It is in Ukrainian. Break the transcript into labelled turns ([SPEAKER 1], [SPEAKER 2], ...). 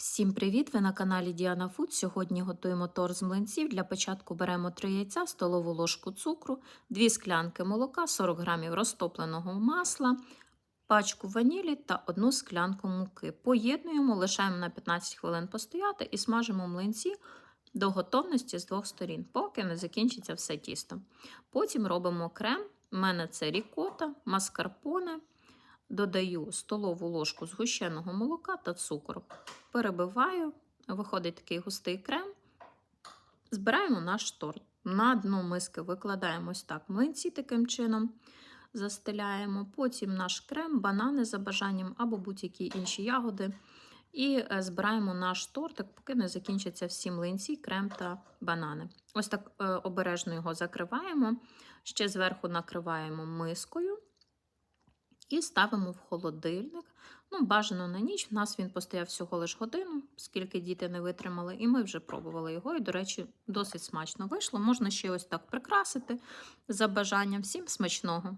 [SPEAKER 1] Всім привіт! Ви на каналі Діана Фуд. Сьогодні готуємо торт з млинців. Для початку беремо 3 яйця, столову ложку цукру, 2 склянки молока, 40 грамів розтопленого масла, пачку ванілі та 1 склянку муки. Поєднуємо, лишаємо на 15 хвилин постояти і смажимо млинці до готовності з двох сторін, поки не закінчиться все тісто. Потім робимо крем. У мене це рікота, маскарпоне. Додаю столову ложку згущеного молока та цукру. Перебиваю, виходить такий густий крем. Збираємо наш торт. На дно миски викладаємо ось так млинці таким чином, застеляємо. Потім наш крем, банани за бажанням або будь-які інші ягоди. І е, збираємо наш тортик, поки не закінчаться всі млинці, крем та банани. Ось так е, обережно його закриваємо. Ще зверху накриваємо мискою і ставимо в холодильник. Ну, бажано на ніч. У нас він постояв всього лиш годину, скільки діти не витримали, і ми вже пробували його. І, до речі, досить смачно вийшло. Можна ще ось так прикрасити за бажанням. Всім смачного!